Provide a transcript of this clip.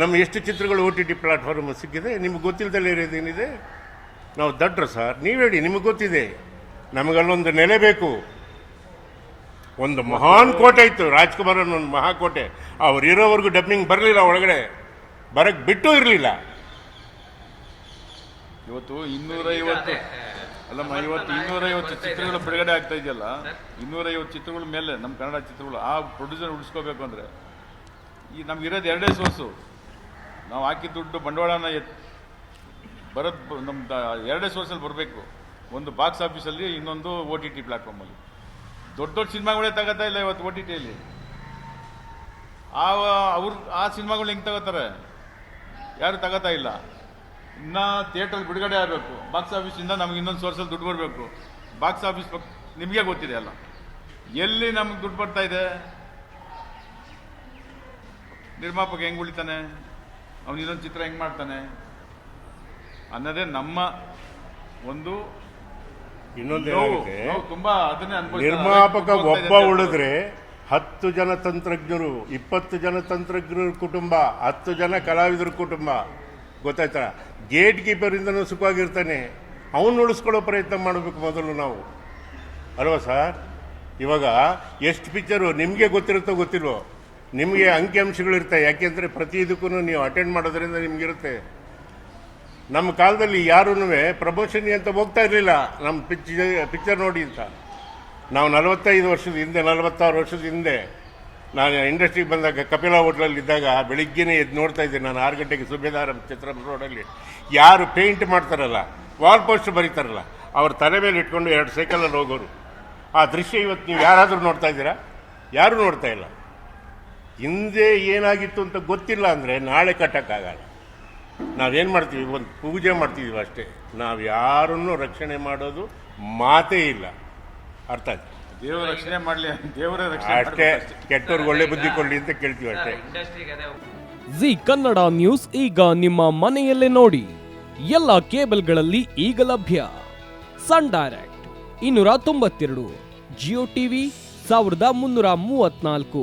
ನಮ್ಮ ಎಷ್ಟು ಚಿತ್ರಗಳು ಓ ಟಿ ಟಿ ಪ್ಲಾಟ್ಫಾರ್ಮ್ ಸಿಕ್ಕಿದೆ, ನಿಮ್ಗೆ ಗೊತ್ತಿಲ್ಲದಲ್ಲೇ ಇರೋದೇನಿದೆ ನಾವು ದಡ್ರ ಸರ್, ನೀವು ಹೇಳಿ, ನಿಮಗೆ ಗೊತ್ತಿದೆ. ನಮಗಲ್ಲೊಂದು ನೆಲೆ ಬೇಕು. ಒಂದು ಮಹಾನ್ ಕೋಟೆ ಇತ್ತು ರಾಜ್ಕುಮಾರ್ ಒಂದು ಮಹಾಕೋಟೆ. ಅವ್ರು ಇರೋವರೆಗೂ ಡಬ್ಬಿಂಗ್ ಬರಲಿಲ್ಲ ಒಳಗಡೆ. ಬರಕ್ಕೆ ಬಿಟ್ಟು ಇರಲಿಲ್ಲ. ಇವತ್ತು ಇನ್ನೂರೈವತ್ತು ಅಲ್ಲಮ್ಮ ಇವತ್ತು ಇನ್ನೂರೈವತ್ತು ಚಿತ್ರಗಳು ಬಿಡುಗಡೆ ಆಗ್ತಾ ಇದೆಯಲ್ಲ? ಇನ್ನೂರೈವತ್ತು ಚಿತ್ರಗಳ ಮೇಲೆ ನಮ್ಮ ಕನ್ನಡ ಚಿತ್ರಗಳು, ಆ ಪ್ರೊಡ್ಯೂಸರ್ ಉಳಿಸ್ಕೋಬೇಕು ಅಂದರೆ. ಈ ನಮ್ಗಿರೋದು ಎರಡೇ ಸೋರ್ಸು ನಾವು ಹಾಕಿದ ದುಡ್ಡು ಬಂಡವಾಳನ ಬರೋದು ನಮ್ಮ ಎರಡೇ ಸೋರ್ಸಲ್ಲಿ ಬರಬೇಕು. ಒಂದು ಬಾಕ್ಸ್ ಆಫೀಸಲ್ಲಿ ಇನ್ನೊಂದು ಓ ಟಿ ಟಿ ಪ್ಲಾಟ್ಫಾರ್ಮಲ್ಲಿ ದೊಡ್ಡ ದೊಡ್ಡ ಸಿನಿಮಾಗಳೇ ತಗೋತಾ ಇಲ್ಲ ಇವತ್ತು ಓ ಟಿ ಟಿಯಲ್ಲಿ ಆ ಅವ್ರ ಆ ಸಿನಿಮಾಗಳು ಹೆಂಗೆ ತಗೋತಾರೆ? ಯಾರು ತಗೋತಾ ಇಲ್ಲ. ಇನ್ನು ಥಿಯೇಟ್ರಲ್ಲಿ ಬಿಡುಗಡೆ ಆಗಬೇಕು. ಬಾಕ್ಸ್ ಆಫೀಸಿಂದ ನಮ್ಗೆ ಇನ್ನೊಂದು ಸೋರ್ಸಲ್ಲಿ ದುಡ್ಡು ಬರಬೇಕು ಬಾಕ್ಸ್ ಆಫೀಸ್ ನಿಮಗೆ ಗೊತ್ತಿದೆ ಅಲ್ಲ. ಎಲ್ಲಿ ನಮ್ಗೆ ದುಡ್ಡು ಬರ್ತಾ ಇದೆ? ನಿರ್ಮಾಪಕ ಹೆಂಗೆ ಉಳಿತಾನೆ? ಅವನು ಇನ್ನೊಂದು ಚಿತ್ರ ಹೆಂಗ್ ಮಾಡ್ತಾನೆ? ಅನ್ನೋದೇ ನಮ್ಮ ಒಂದು ಇನ್ನೊಂದು ತುಂಬಾ ಅದನ್ನೇ ನಿರ್ಮಾಪಕ ಒಬ್ಬ ಉಳಿದ್ರೆ ಹತ್ತು ಜನ ತಂತ್ರಜ್ಞರು ಇಪ್ಪತ್ತು ಜನ ತಂತ್ರಜ್ಞರ ಕುಟುಂಬ ಹತ್ತು ಜನ ಕಲಾವಿದರ ಕುಟುಂಬ. ಗೊತ್ತಾಯ್ತಾ? ಗೇಟ್ ಕೀಪರಿಂದನೂ ಸುಖವಾಗಿರ್ತಾನೆ. ಅವನು ಉಳಿಸ್ಕೊಳ್ಳೋ ಪ್ರಯತ್ನ ಮಾಡಬೇಕು ಮೊದಲು ನಾವು. ಅಲ್ವಾ ಸರ್? ಇವಾಗ ಎಷ್ಟು ಪಿಕ್ಚರು ನಿಮಗೆ ಗೊತ್ತಿರುತ್ತೋ ಗೊತ್ತಿಲ್ವೋ? ನಿಮಗೆ ಅಂಕಿಅಂಶಗಳಿರ್ತವೆ. ಯಾಕೆಂದರೆ ಪ್ರತಿ ಇದಕ್ಕೂ ನೀವು ಅಟೆಂಡ್ ಮಾಡೋದ್ರಿಂದ ನಿಮಗಿರುತ್ತೆ. ನಮ್ಮ ಕಾಲದಲ್ಲಿ ಯಾರೂ ಪ್ರಮೋಷನ್ ಅಂತ ಹೋಗ್ತಾ ಇರಲಿಲ್ಲ. ನಮ್ಮ ಪಿಕ್ಚರ್ ಪಿಕ್ಚರ್ ನೋಡಿ ಅಂತ. ನಾವು ನಲವತ್ತೈದು ವರ್ಷದ ಹಿಂದೆ, ನಲವತ್ತಾರು ವರ್ಷದ ಹಿಂದೆ ನಾನು ಇಂಡಸ್ಟ್ರಿಗೆ ಬಂದಾಗ ಕಪಿಲ ಹೋಟ್ಲಲ್ಲಿ ಇದ್ದಾಗ ಬೆಳಿಗ್ಗೆನೇ ಎದ್ದು ನೋಡ್ತಾ ಇದ್ದೆ. ನಾನು ಆರು ಗಂಟೆಗೆ ಸುಬೇದಾರ ಚಿತ್ರ ರೋಡಲ್ಲಿ. ಯಾರು ಪೇಂಟ್ ಮಾಡ್ತಾರಲ್ಲ ವಾಲ್ ಪೋಸ್ಟ್ ಬರೀತಾರಲ್ಲ, ಅವ್ರ ತಲೆ ಮೇಲೆ ಇಟ್ಕೊಂಡು ಎರಡು ಸೈಕಲಲ್ಲಿ ಹೋಗೋರು. ಆ ದೃಶ್ಯ ಇವತ್ತು ನೀವು ಯಾರಾದರೂ ನೋಡ್ತಾ ಇದ್ದೀರಾ? ಯಾರೂ ನೋಡ್ತಾ ಇಲ್ಲ. ಹಿಂದೆ ಏನಾಗಿತ್ತು ಅಂತ ಗೊತ್ತಿಲ್ಲ ಅಂದರೆ ನಾಳೆ ಕಟ್ಟೋಕ್ಕಾಗಲ್ಲ. ನಾವೇನು ಮಾಡ್ತೀವಿ? ಒಂದು ಪೂಜೆ ಮಾಡ್ತಿದ್ದೀವಿ ಅಷ್ಟೇ. ನಾವು ಯಾರನ್ನು ರಕ್ಷಣೆ ಮಾಡೋದು ಮಾತೇ ಇಲ್ಲ. ಅರ್ಥ ಆಯ್ತು? ದೇವರ ರಕ್ಷಣೆ ಮಾಡಲಿ ದೇವರ ರಕ್ಷಣೆ ಅಷ್ಟೇ. ಅಷ್ಟೇ. ಕೆಟ್ಟವ್ರಿಗೆ ಒಳ್ಳೆ ಬುದ್ಧಿ ಕೊಡಲಿ ಅಂತ ಕೇಳ್ತೀವಿ ಅಷ್ಟೇ. ಇಂಡಸ್ಟ್ರಿಗೆ ಅದೇ ಜಿ ಕನ್ನಡ ನ್ಯೂಸ್ ಈಗ ನಿಮ್ಮ ಮನೆಯಲ್ಲೇ ನೋಡಿ. ಎಲ್ಲ ಕೇಬಲ್ಗಳಲ್ಲಿ ಈಗ ಲಭ್ಯ. ಸನ್ ಡೈರೆಕ್ಟ್ ಇನ್ನೂರ ತೊಂಬತ್ತೆರಡು ಜಿಯೋ ಟಿವಿ ಸಾವಿರದ ಮುನ್ನೂರ ಮೂವತ್ನಾಲ್ಕು